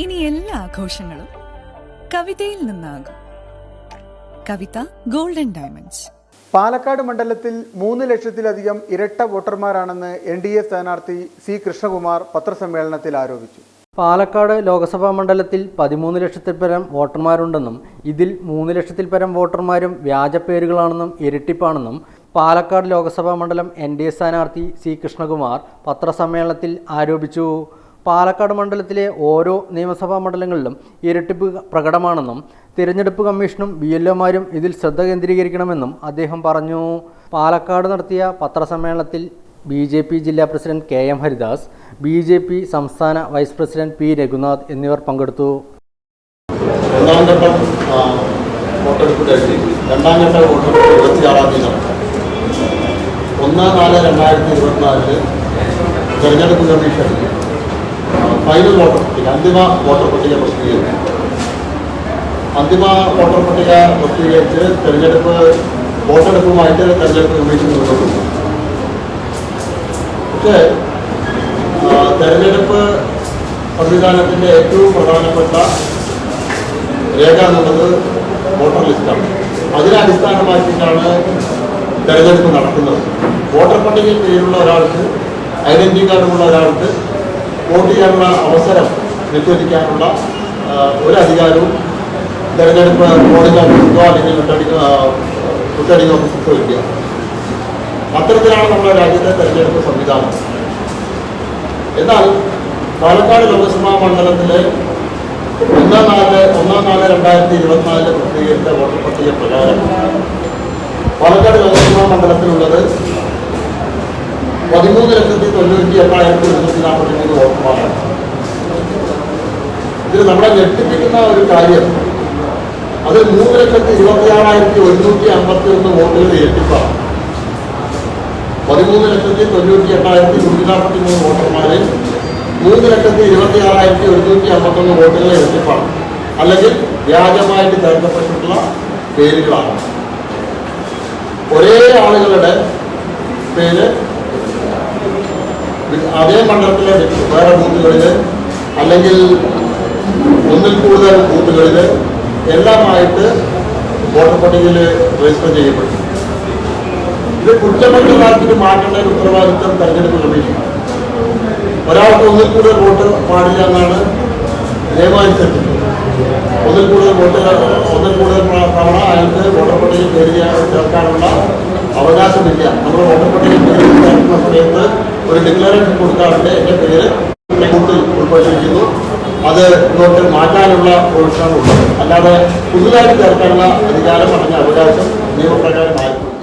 ഇനി എല്ലാ ആഘോഷങ്ങളും കവിതയിൽ നിന്നാകും. കവിത ഗോൾഡൻ ഡയമണ്ട്സ് പാലക്കാട് മണ്ഡലത്തിൽ മൂന്ന് ലക്ഷത്തിലധികം ഇരട്ട വോട്ടർമാരാണെന്ന് എൻ ഡി എ സ്ഥാനാർത്ഥി സി കൃഷ്ണകുമാർ പത്രസമ്മേളനത്തിൽ ആരോപിച്ചു. പാലക്കാട് ലോക്സഭാ മണ്ഡലത്തിൽ പതിമൂന്ന് ലക്ഷത്തിൽ പരം വോട്ടർമാരുണ്ടെന്നും ഇതിൽ മൂന്ന് ലക്ഷത്തിൽ പരം വോട്ടർമാരും വ്യാജ പേരുകളാണെന്നും ഇരട്ടിപ്പാണെന്നും പാലക്കാട് ലോക്സഭാ മണ്ഡലം എൻ ഡി എ സ്ഥാനാർത്ഥി സി കൃഷ്ണകുമാർ പത്രസമ്മേളനത്തിൽ ആരോപിച്ചു. പാലക്കാട് മണ്ഡലത്തിലെ ഓരോ നിയമസഭാ മണ്ഡലങ്ങളിലും ഇരട്ടിപ്പ് പ്രകടമാണെന്നും തിരഞ്ഞെടുപ്പ് കമ്മീഷനും ബി എൽഒമാരും ഇതിൽ ശ്രദ്ധ കേന്ദ്രീകരിക്കണമെന്നും അദ്ദേഹം പറഞ്ഞു. പാലക്കാട് നടത്തിയ പത്രസമ്മേളനത്തിൽ ബി ജെ പി ജില്ലാ president K M Haridas B J P സംസ്ഥാന വൈസ് പ്രസിഡന്റ് പി രഘുനാഥ് എന്നിവർ പങ്കെടുത്തു. ഒന്നാം ഘട്ടം രണ്ടായിരത്തി തെരഞ്ഞെടുപ്പ് കമ്മീഷൻ ഫൈനൽ വോട്ടർ പട്ടിക അന്തിമ വോട്ടർ പട്ടിക പ്രസിദ്ധീകരിക്കും അന്തിമ വോട്ടർ പട്ടിക പ്രസിദ്ധീകരിച്ച് തെരഞ്ഞെടുപ്പ് വോട്ടെടുപ്പുമായിട്ട് തെരഞ്ഞെടുപ്പ് കമ്മീഷൻ മുന്നോട്ട് പോകും പക്ഷേ തെരഞ്ഞെടുപ്പ് സംവിധാനത്തിന്റെ ഏറ്റവും പ്രധാനപ്പെട്ട രേഖ എന്നുള്ളത് വോട്ടർ ലിസ്റ്റാണ്. അതിനെ അടിസ്ഥാനമാക്കിയിട്ടാണ് തെരഞ്ഞെടുപ്പ് നടക്കുന്നത്. വോട്ടർ പട്ടികയിൽ പേരുള്ള ഒരാൾക്ക് ഐഡന്റിറ്റി കാർഡുള്ള ഒരാൾക്ക് വോട്ട് ചെയ്യാനുള്ള അവസരം ആ, ഒരു അധികാരവും തെരഞ്ഞെടുപ്പ് പോളിംഗ് ഓഫീസോ അല്ലെങ്കിൽ റിട്ടേണിംഗ് റിട്ടേണിംഗ് ഓഫീസർക്കോ ഇല്ല അത്തരത്തിലാണ് നമ്മുടെ രാജ്യത്തെ തെരഞ്ഞെടുപ്പ് സംവിധാനം. എന്നാൽ പാലക്കാട് ലോക്സഭാ മണ്ഡലത്തിലെ ഒന്നാം നാല് ഒന്നാം നാല് രണ്ടായിരത്തി ഇരുപത്തിനാലിൽ പ്രസിദ്ധീകരിച്ച വോട്ടർ പട്ടിക പ്രകാരം പാലക്കാട് ലോക്സഭാ മണ്ഡലത്തിലുള്ളത് പതിമൂന്ന് ലക്ഷത്തി തൊണ്ണൂറ്റി എണ്ണായിരത്തി ഇരുന്നൂറ്റി ഓർമ്മമാണ് ഇതിൽ നമ്മളെ ഞെട്ടിപ്പിക്കുന്ന ഒരു കാര്യം അത് മൂന്ന് ലക്ഷത്തി ഇരുപത്തി ആറായിരത്തി ഒരുന്നൂറ്റി അമ്പത്തി ഒന്ന് വോട്ടുകൾ ഏറ്റിപ്പാണ് പതിമൂന്ന് ലക്ഷത്തി തൊണ്ണൂറ്റി എട്ടായിരത്തി നൂറ്റി നാൽപ്പത്തി മൂന്ന് വോട്ടർമാരെ മൂന്ന് ലക്ഷത്തി ഇരുപത്തി ആറായിരത്തി ഒരുന്നൂറ്റി അമ്പത്തൊന്ന് വോട്ടുകളെ ഏറ്റിപ്പാണ് അല്ലെങ്കിൽ വ്യാജമായിട്ട് ചേർക്കപ്പെട്ടിട്ടുള്ള പേരുകളാണ്. ഒരേ ആളുകളുടെ പേര് അതേ മണ്ഡലത്തിലെ വേറെ ബൂത്തുകളിൽ അല്ലെങ്കിൽ ഒന്നിൽ കൂടുതൽ ബൂത്തുകളിൽ എല്ലാമായിട്ട് വോട്ടർ പട്ടികയിൽ രജിസ്റ്റർ ചെയ്യപ്പെടും. ഇത് കുറ്റമറ്റതാക്കിയിട്ട് മാറ്റേണ്ട ഒരു ഉത്തരവാദിത്വം തെരഞ്ഞെടുപ്പ് കമ്മീഷനാണ്. ഒരാൾക്ക് ഒന്നിൽ കൂടുതൽ വോട്ട് പാടില്ല എന്നാണ് നിയമാനുസരിച്ച് ഒന്നിൽ കൂടുതൽ വോട്ട് ഒന്നിൽ കൂടുതൽ തവണ അയാൾക്ക് വോട്ടർ പട്ടികയിൽ ചെയ്യാൻ- ചേർക്കാനുള്ള അവകാശമില്ല. നമ്മൾ വോട്ടർ പട്ടികയിൽ പേര് ചേർക്കുന്ന സമയത്ത് ഒരു ഡിക്ലറേഷൻ കൊടുക്കാറുണ്ട്. എന്റെ പേര് കൂട്ടിൽ ഉൾപ്പെട്ടിരിക്കുന്നു. അത് ഇങ്ങോട്ട് മാറ്റാനുള്ള പ്രൊവിഷനാണ് ഉള്ളത് അല്ലാതെ പുതുതായിട്ട് ചേർക്കാനുള്ള അധികാരം അല്ലെങ്കിൽ അവകാശം നിയമപ്രകാരം ആയിട്ടില്ല